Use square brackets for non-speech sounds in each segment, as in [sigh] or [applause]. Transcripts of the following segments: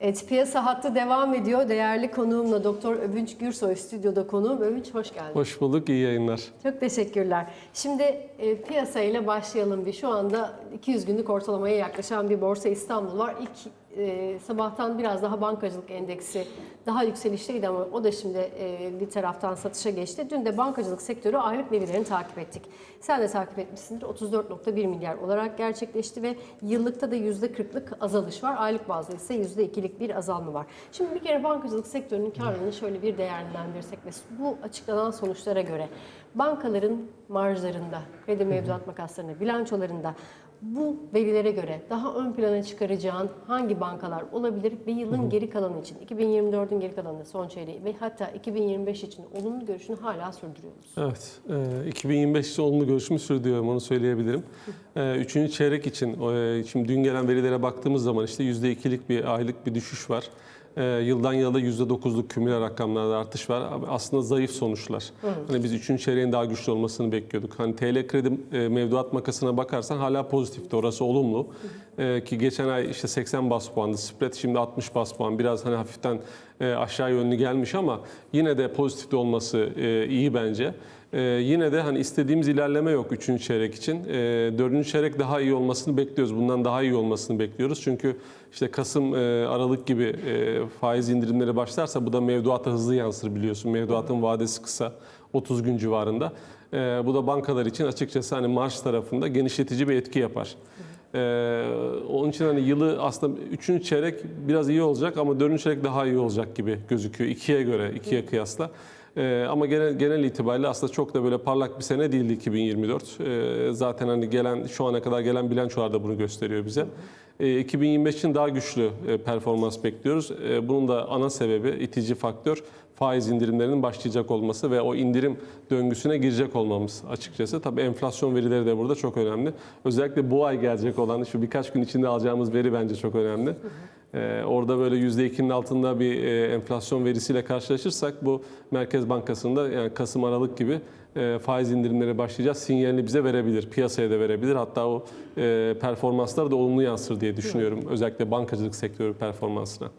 Evet, piyasa hattı devam ediyor. Değerli konuğumla Doktor Övünç Gürsoy stüdyoda konuğum. Övünç hoş geldin. Hoş bulduk, iyi yayınlar. Çok teşekkürler. Şimdi e, piyasayla başlayalım bir. Şu anda 200 günlük ortalamaya yaklaşan bir borsa İstanbul var. İlk e, sabahtan biraz daha bankacılık endeksi daha yükselişteydi ama o da şimdi e, bir taraftan satışa geçti. Dün de bankacılık sektörü aylık verilerini takip ettik. Sen de takip etmişsindir. 34.1 milyar olarak gerçekleşti ve yıllıkta da %40'lık azalış var. Aylık bazda ise %2'lik bir azalma var. Şimdi bir kere bankacılık sektörünün karlılığını şöyle bir değerlendirsek ve bu açıklanan sonuçlara göre bankaların marjlarında, kredi mevduat makaslarında, bilançolarında bu verilere göre daha ön plana çıkaracağın hangi bankalar olabilir ve yılın geri kalanı için, 2024'ün geri kalanı son çeyreği ve hatta 2025 için olumlu görüşünü hala sürdürüyor musun? Evet, e, 2025 için olumlu görüşümü sürdürüyorum, onu söyleyebilirim. E, Üçüncü çeyrek için, e, şimdi dün gelen verilere baktığımız zaman işte %2'lik bir aylık bir düşüş var. E, Yıldan yıla da %9'luk kümüler rakamlarda artış var. Aslında zayıf sonuçlar. Hani biz üçüncü çeyreğin daha güçlü olmasını bekliyorduk. Hani TL kredi e, mevduat makasına bakarsan hala pozitifti, orası olumlu. E, Ki geçen ay işte 80 bas puandı, spread şimdi 60 bas puan. Biraz hani hafiften e, aşağı yönlü gelmiş ama yine de pozitifte olması e, iyi bence. Ee, yine de hani istediğimiz ilerleme yok 3. çeyrek için. Ee, 4. çeyrek daha iyi olmasını bekliyoruz. Bundan daha iyi olmasını bekliyoruz. Çünkü işte Kasım, e, Aralık gibi e, faiz indirimleri başlarsa bu da mevduata hızlı yansır biliyorsun. Mevduatın vadesi kısa, 30 gün civarında. Ee, bu da bankalar için açıkçası hani marş tarafında genişletici bir etki yapar. Ee, onun için hani yılı aslında 3. çeyrek biraz iyi olacak ama 4. çeyrek daha iyi olacak gibi gözüküyor. 2'ye göre, 2'ye kıyasla. Ee, ama genel, genel itibariyle aslında çok da böyle parlak bir sene değildi 2024. Ee, zaten hani gelen şu ana kadar gelen bilançolar da bunu gösteriyor bize. Ee, 2025 için daha güçlü e, performans bekliyoruz. Ee, bunun da ana sebebi itici faktör faiz indirimlerinin başlayacak olması ve o indirim döngüsüne girecek olmamız açıkçası. Tabii enflasyon verileri de burada çok önemli. Özellikle bu ay gelecek olan şu birkaç gün içinde alacağımız veri bence çok önemli. Ee, orada böyle %2'nin altında bir e, enflasyon verisiyle karşılaşırsak bu Merkez Bankası'nda yani Kasım Aralık gibi e, faiz indirimleri başlayacağız sinyalini bize verebilir, piyasaya da verebilir. Hatta o e, performanslar da olumlu yansır diye düşünüyorum. Özellikle bankacılık sektörü performansına.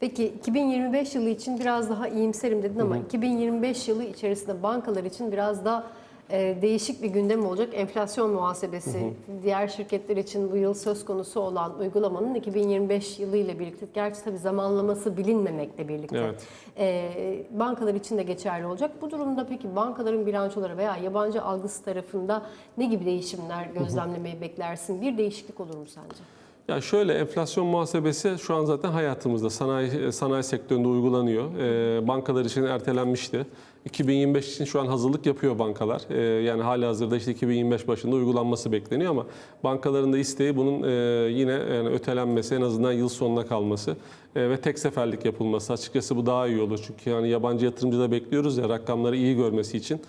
Peki 2025 yılı için biraz daha iyimserim dedin ama 2025 yılı içerisinde bankalar için biraz daha e, değişik bir gündem olacak. Enflasyon muhasebesi, diğer şirketler için bu yıl söz konusu olan uygulamanın 2025 yılı ile birlikte, gerçi tabii zamanlaması bilinmemekle birlikte Evet. e, bankalar için de geçerli olacak. Bu durumda peki bankaların bilançoları veya yabancı algısı tarafında ne gibi değişimler gözlemlemeyi beklersin? Bir değişiklik olur mu sence? Ya şöyle enflasyon muhasebesi şu an zaten hayatımızda sanayi sanayi sektöründe uygulanıyor. Ee, bankalar için ertelenmişti. 2025 için şu an hazırlık yapıyor bankalar. Ee, yani hali hazırda işte 2025 başında uygulanması bekleniyor ama bankaların da isteği bunun e, yine yani ötelenmesi en azından yıl sonuna kalması e, ve tek seferlik yapılması. Açıkçası bu daha iyi olur çünkü yani yabancı yatırımcı da bekliyoruz ya rakamları iyi görmesi için.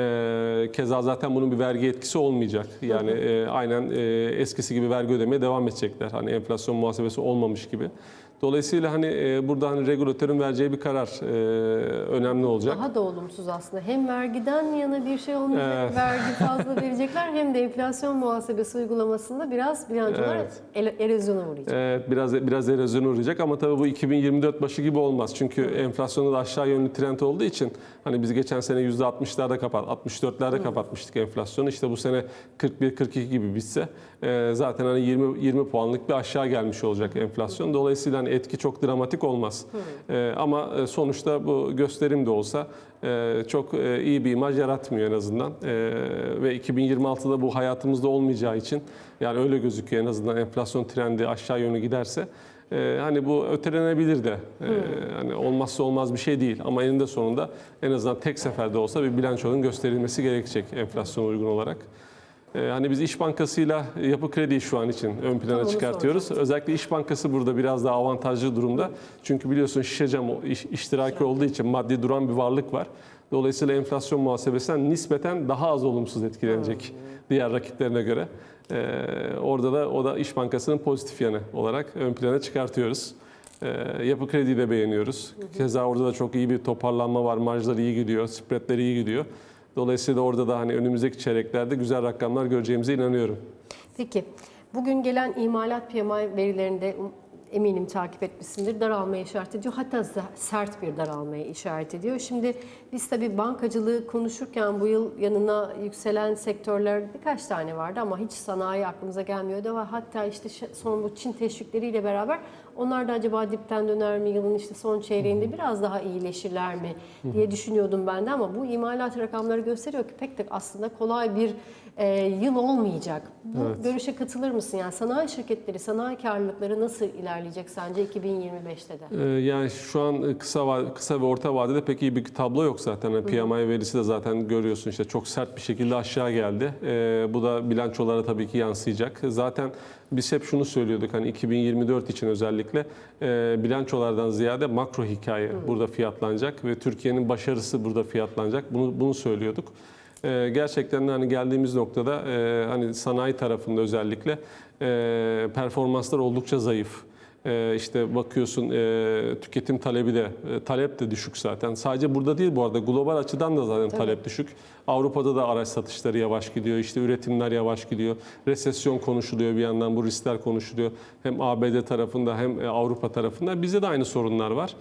Ee, keza zaten bunun bir vergi etkisi olmayacak. Yani e, aynen e, eskisi gibi vergi ödemeye devam edecekler. Hani enflasyon muhasebesi olmamış gibi. Dolayısıyla hani e, burada hani regülatörün vereceği bir karar e, önemli olacak. Daha da olumsuz aslında. Hem vergiden yana bir şey olmayacak, Evet. vergi fazla [laughs] verecekler hem de enflasyon muhasebesi uygulamasında biraz bilançolar Evet. erozyona uğrayacak. Evet biraz biraz erozyona uğrayacak ama tabii bu 2024 başı gibi olmaz. Çünkü enflasyonda da aşağı yönlü trend olduğu için hani biz geçen sene %60'larda kapat, 64'lerde kapatmıştık enflasyonu. İşte bu sene 41-42 gibi bitse e, zaten hani 20 20 puanlık bir aşağı gelmiş olacak enflasyon. Dolayısıyla hani etki çok dramatik olmaz. E, ama e, sonuçta bu gösterim de olsa çok iyi bir imaj yaratmıyor en azından. Ve 2026'da bu hayatımızda olmayacağı için yani öyle gözüküyor en azından enflasyon trendi aşağı yönlü giderse. E, hani bu ötelenebilir de. E, hani olmazsa olmaz bir şey değil ama eninde sonunda en azından tek seferde olsa bir bilançonun gösterilmesi gerekecek enflasyona uygun olarak. E, Hani biz İş Bankası'yla Yapı Kredi'yi şu an için ön plana onu çıkartıyoruz. Özellikle İş Bankası burada biraz daha avantajlı durumda. Çünkü biliyorsun Şişecam o iş, iştiraki olduğu için maddi duran bir varlık var. Dolayısıyla enflasyon muhasebesinden nispeten daha az olumsuz etkilenecek diğer rakiplerine göre. Ee, orada da o da İş Bankası'nın pozitif yanı olarak ön plana çıkartıyoruz. Ee, yapı krediyi de beğeniyoruz. Keza orada da çok iyi bir toparlanma var. Marjlar iyi gidiyor, spreadler iyi gidiyor. Dolayısıyla orada da hani önümüzdeki çeyreklerde güzel rakamlar göreceğimize inanıyorum. Peki bugün gelen imalat PMI verilerinde eminim takip etmişsindir. Daralmaya işaret ediyor. Hatta sert bir daralmaya işaret ediyor. Şimdi biz tabii bankacılığı konuşurken bu yıl yanına yükselen sektörler birkaç tane vardı ama hiç sanayi aklımıza gelmiyordu. Ve hatta işte son bu Çin teşvikleriyle beraber onlar da acaba dipten döner mi yılın işte son çeyreğinde biraz daha iyileşirler mi diye düşünüyordum ben de ama bu imalat rakamları gösteriyor ki pek de aslında kolay bir e, yıl olmayacak. Bu Evet. görüşe katılır mısın? Yani sanayi şirketleri, sanayi karlılıkları nasıl ilerleyecek sence 2025'te de? Ee, Yani şu an kısa va- kısa ve orta vadede pek iyi bir tablo yok zaten. Yani PMI verisi de zaten görüyorsun işte çok sert bir şekilde aşağı geldi. Ee, bu da bilançolara tabii ki yansıyacak. Zaten biz hep şunu söylüyorduk hani 2024 için özellikle e, bilançolardan ziyade makro hikaye burada fiyatlanacak ve Türkiye'nin başarısı burada fiyatlanacak. Bunu bunu söylüyorduk. Ee, gerçekten de hani geldiğimiz noktada e, hani sanayi tarafında özellikle e, performanslar oldukça zayıf. Ee, işte bakıyorsun e, tüketim talebi de e, talep de düşük zaten. Sadece burada değil bu arada global açıdan da zaten Tabii. talep düşük. Avrupa'da da araç satışları yavaş gidiyor. işte üretimler yavaş gidiyor. Resesyon konuşuluyor bir yandan bu riskler konuşuluyor. Hem ABD tarafında hem e, Avrupa tarafında. Bizde de aynı sorunlar var.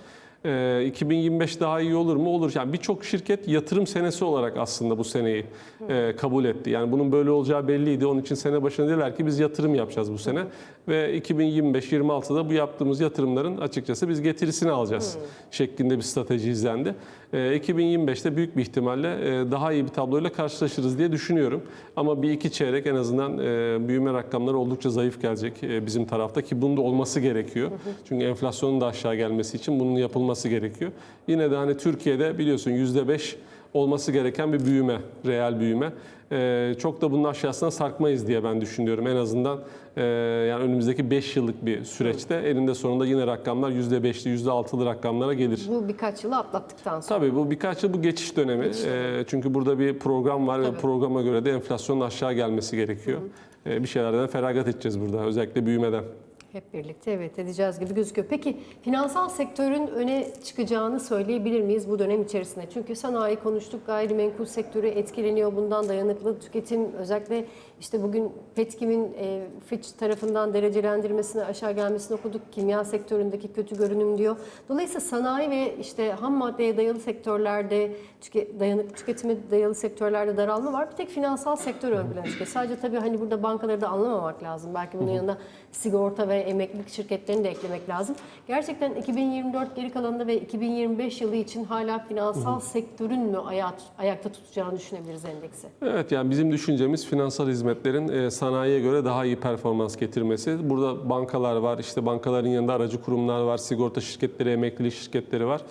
Ee, 2025 daha iyi olur mu? Olur. Yani birçok şirket yatırım senesi olarak aslında bu seneyi e, kabul etti. Yani bunun böyle olacağı belliydi. Onun için sene başında dediler ki biz yatırım yapacağız bu sene. Ve 2025-26'da bu yaptığımız yatırımların açıkçası biz getirisini alacağız şeklinde bir strateji izlendi. Ee, 2025'te büyük bir ihtimalle e, daha iyi bir tabloyla karşılaşırız diye düşünüyorum. Ama bir iki çeyrek en azından e, büyüme rakamları oldukça zayıf gelecek e, bizim tarafta ki bunun da olması gerekiyor. Çünkü enflasyonun da aşağı gelmesi için bunun yapılması gerekiyor. Yine de hani Türkiye'de biliyorsun %5 olması gereken bir büyüme, reel büyüme. Ee, çok da bunun aşağısına sarkmayız diye ben düşünüyorum. En azından yani önümüzdeki 5 yıllık bir süreçte elinde sonunda yine rakamlar %5'li, %6'lı rakamlara gelir. Bu birkaç yılı atlattıktan sonra. Tabii bu birkaç yıl bu geçiş dönemi. Ee, çünkü burada bir program var ve Tabii. programa göre de enflasyonun aşağı gelmesi gerekiyor. Ee, bir şeylerden feragat edeceğiz burada özellikle büyümeden. Hep birlikte evet edeceğiz gibi gözüküyor. Peki finansal sektörün öne çıkacağını söyleyebilir miyiz bu dönem içerisinde? Çünkü sanayi konuştuk, gayrimenkul sektörü etkileniyor bundan dayanıklı tüketim özellikle işte bugün Petkim'in e, Fitch tarafından derecelendirmesine aşağı gelmesini okuduk. Kimya sektöründeki kötü görünüm diyor. Dolayısıyla sanayi ve işte ham maddeye dayalı sektörlerde tüke, dayanık tüketime dayalı sektörlerde daralma var. Bir tek finansal sektör ön plana çıkıyor. Sadece tabii hani burada bankaları da anlamamak lazım. Belki bunun yanında sigorta ve emeklilik şirketlerini de eklemek lazım. Gerçekten 2024 geri kalanında ve 2025 yılı için hala finansal sektörün mü aya- ayakta tutacağını düşünebiliriz endeksi? Evet yani bizim düşüncemiz finansal hizmetlerin e, sanayiye göre daha iyi performans getirmesi. Burada bankalar var, işte bankaların yanında aracı kurumlar var, sigorta şirketleri, emeklilik şirketleri var.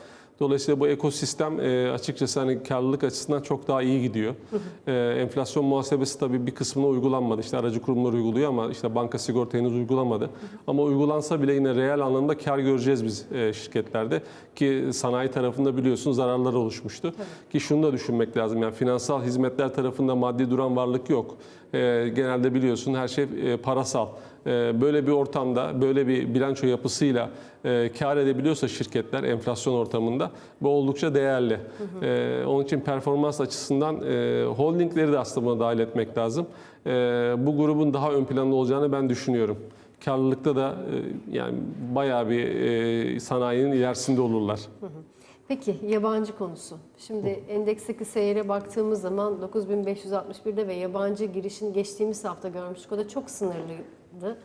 Dolayısıyla bu ekosistem e, açıkçası hani karlılık açısından çok daha iyi gidiyor. E, enflasyon muhasebesi tabii bir kısmına uygulanmadı. İşte aracı kurumlar uyguluyor ama işte banka sigorta henüz uygulamadı. Ama uygulansa bile yine reel anlamda kar göreceğiz biz e, şirketlerde. Ki sanayi tarafında biliyorsun zararlar oluşmuştu. Ki şunu da düşünmek lazım. Yani finansal hizmetler tarafında maddi duran varlık yok. E, genelde biliyorsun her şey e, parasal. E, böyle bir ortamda, böyle bir bilanço yapısıyla e, kar edebiliyorsa şirketler enflasyon ortamında bu oldukça değerli. E, onun için performans açısından e, holdingleri de aslında buna dahil etmek lazım. E, bu grubun daha ön planda olacağını ben düşünüyorum. Karlılıkta da yani bayağı bir sanayinin ilerisinde olurlar. Peki yabancı konusu. Şimdi endeksteki seyre baktığımız zaman 9561'de ve yabancı girişin geçtiğimiz hafta görmüştük. O da çok sınırlıydı.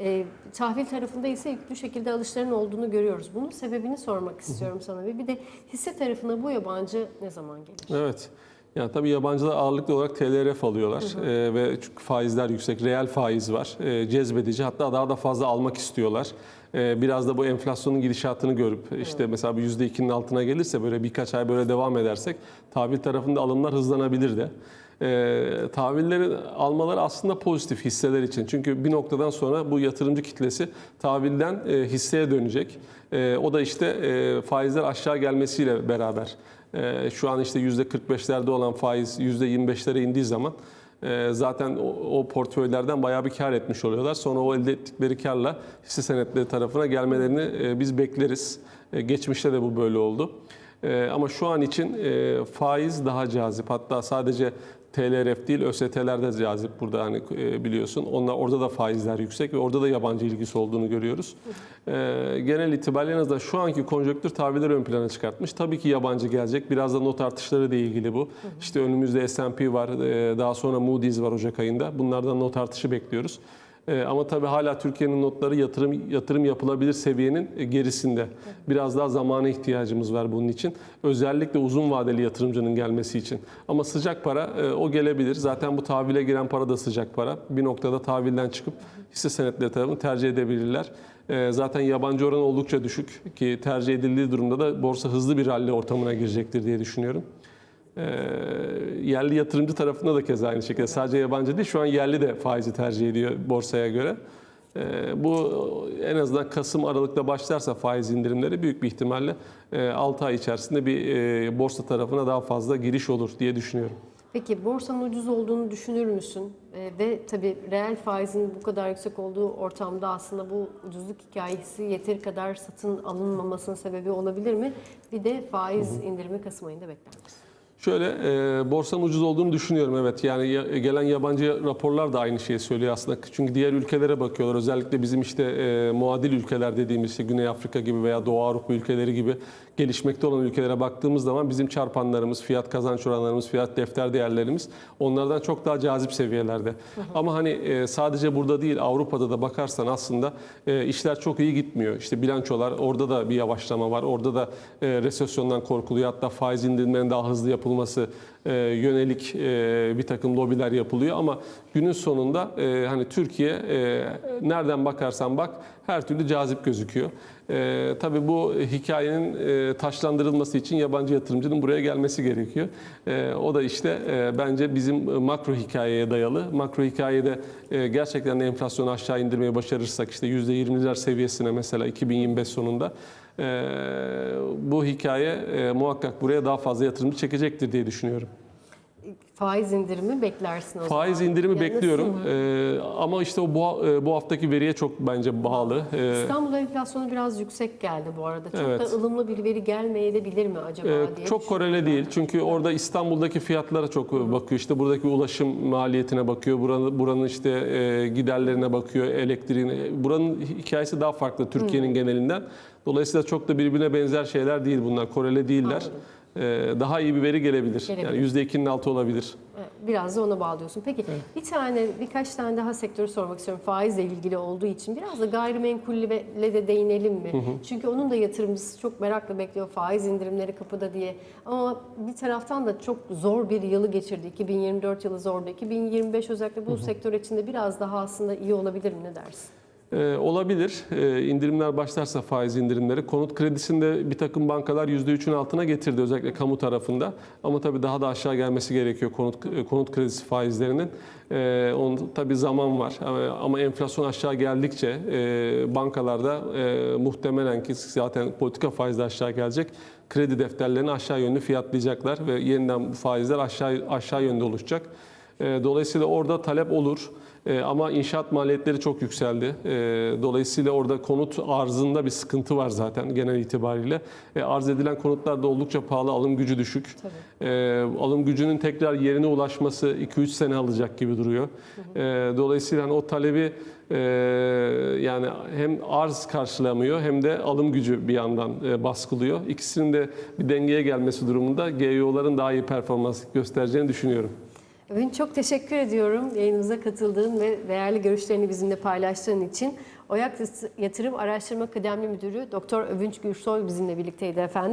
E, tahvil tarafında ise yüklü şekilde alışların olduğunu görüyoruz. Bunun sebebini sormak istiyorum sana. Ve bir de hisse tarafına bu yabancı ne zaman gelir? Evet. Yani tabii yabancılar ağırlıklı olarak TLRF alıyorlar Ee, ve çünkü faizler yüksek, reel faiz var, Ee, cezbedici hatta daha da fazla almak istiyorlar. Ee, biraz da bu enflasyonun gidişatını görüp işte mesela bir %2'nin altına gelirse böyle birkaç ay böyle devam edersek tahvil tarafında alımlar hızlanabilir de. Ee, tahvilleri almaları aslında pozitif hisseler için. Çünkü bir noktadan sonra bu yatırımcı kitlesi tahvilden e, hisseye dönecek. E, o da işte e, faizler aşağı gelmesiyle beraber. E, şu an işte %45'lerde olan faiz %25'lere indiği zaman e, zaten o, o portföylerden bayağı bir kar etmiş oluyorlar. Sonra o elde ettikleri karla hisse senetleri tarafına gelmelerini e, biz bekleriz. E, geçmişte de bu böyle oldu. E, ama şu an için e, faiz daha cazip. Hatta sadece TLRF değil ÖST'ler de cazip burada hani e, biliyorsun. Onlar orada da faizler yüksek ve orada da yabancı ilgisi olduğunu görüyoruz. E, genel itibariyle en azından şu anki konjonktür tahvilleri ön plana çıkartmış. Tabii ki yabancı gelecek. Biraz da not artışları ile ilgili bu. İşte önümüzde S&P var, e, daha sonra Moody's var Ocak ayında. Bunlardan not artışı bekliyoruz. Ee, Ama tabii hala Türkiye'nin notları yatırım yatırım yapılabilir seviyenin e, gerisinde. Biraz daha zamana ihtiyacımız var bunun için. Özellikle uzun vadeli yatırımcının gelmesi için. Ama sıcak para e, o gelebilir. Zaten bu tahvile giren para da sıcak para. Bir noktada tahvilden çıkıp hisse senetleri tarafını tercih edebilirler. E, Zaten yabancı oranı oldukça düşük ki tercih edildiği durumda da borsa hızlı bir rally ortamına girecektir diye düşünüyorum. Ee, yerli yatırımcı tarafında da keza aynı şekilde. Sadece yabancı değil, şu an yerli de faizi tercih ediyor borsaya göre. Ee, bu en azından Kasım Aralık'ta başlarsa faiz indirimleri büyük bir ihtimalle 6 ay içerisinde bir e, borsa tarafına daha fazla giriş olur diye düşünüyorum. Peki borsanın ucuz olduğunu düşünür müsün? Ee, ve tabii reel faizin bu kadar yüksek olduğu ortamda aslında bu ucuzluk hikayesi yeteri kadar satın alınmamasının sebebi olabilir mi? Bir de faiz indirimi Kasım ayında bekler misin? Şöyle e, borsanın ucuz olduğunu düşünüyorum evet. Yani ya- gelen yabancı raporlar da aynı şeyi söylüyor aslında. Çünkü diğer ülkelere bakıyorlar. Özellikle bizim işte e, muadil ülkeler dediğimiz işte Güney Afrika gibi veya Doğu Avrupa ülkeleri gibi gelişmekte olan ülkelere baktığımız zaman bizim çarpanlarımız, fiyat kazanç oranlarımız, fiyat defter değerlerimiz onlardan çok daha cazip seviyelerde. Ama hani e, sadece burada değil Avrupa'da da bakarsan aslında e, işler çok iyi gitmiyor. İşte bilançolar orada da bir yavaşlama var. Orada da e, resesyondan korkuluyor. Hatta faiz indirimlerinin daha hızlı yapılması e, yönelik e, bir takım lobiler yapılıyor ama günün sonunda e, hani Türkiye e, nereden bakarsan bak her türlü cazip gözüküyor. E, tabii bu hikayenin e, taşlandırılması için yabancı yatırımcının buraya gelmesi gerekiyor. E, o da işte e, bence bizim makro hikayeye dayalı. Makro hikayede e, gerçekten de enflasyonu aşağı indirmeye başarırsak işte %20'ler seviyesine mesela 2025 sonunda e, bu hikaye e, muhakkak buraya daha fazla yatırımcı çekecektir diye düşünüyorum. Faiz indirimi beklersin o zaman. Faiz indirimi Ya bekliyorum nasıl? E, ama işte o bu, e, bu haftaki veriye çok bence bağlı. E, İstanbul enflasyonu biraz yüksek geldi bu arada. Çok Evet. da ılımlı bir veri gelmeyebilir mi acaba Ee, diye çok korele değil. Çünkü orada İstanbul'daki fiyatlara çok bakıyor. İşte buradaki ulaşım maliyetine bakıyor. Buranın, buranın işte e, giderlerine bakıyor, elektriğine. Buranın hikayesi daha farklı Türkiye'nin genelinden. Dolayısıyla çok da birbirine benzer şeyler değil bunlar. Korele değiller. Anladım. Ee, daha iyi bir veri gelebilir. Gelebilir. Yani %2'nin altı olabilir. Evet, Biraz da ona bağlıyorsun. Peki bir tane birkaç tane daha sektörü sormak istiyorum faizle ilgili olduğu için. Biraz da gayrimenkulle de değinelim mi? Çünkü onun da yatırımcısı çok merakla bekliyor faiz indirimleri kapıda diye. Ama bir taraftan da çok zor bir yılı geçirdi. 2024 yılı zordu. 2025 özellikle bu sektör içinde biraz daha aslında iyi olabilir mi ne dersin? Ee, olabilir. Ee, indirimler başlarsa faiz indirimleri. Konut kredisinde bir takım bankalar %3'ün altına getirdi özellikle kamu tarafında. Ama tabii daha da aşağı gelmesi gerekiyor konut konut kredisi faizlerinin. Ee, onun tabii zaman var. Ama, ama enflasyon aşağı geldikçe e, bankalarda e, muhtemelen ki zaten politika faizi de aşağı gelecek. Kredi defterlerini aşağı yönlü fiyatlayacaklar ve yeniden bu faizler aşağı aşağı yönde oluşacak. E, Dolayısıyla orada talep olur. E, Ama inşaat maliyetleri çok yükseldi. E, Dolayısıyla orada konut arzında bir sıkıntı var zaten genel itibariyle. E, Arz edilen konutlar da oldukça pahalı, alım gücü düşük. E, Alım gücünün tekrar yerine ulaşması 2-3 sene alacak gibi duruyor. E, Dolayısıyla hani o talebi e, yani hem arz karşılamıyor hem de alım gücü bir yandan e, baskılıyor. İkisinin de bir dengeye gelmesi durumunda GYO'ların daha iyi performans göstereceğini düşünüyorum. Övünç çok teşekkür ediyorum yayınımıza katıldığın ve değerli görüşlerini bizimle paylaştığın için. Oyak Yatırım Araştırma Kıdemli Müdürü Doktor Övünç Gürsoy bizimle birlikteydi efendim.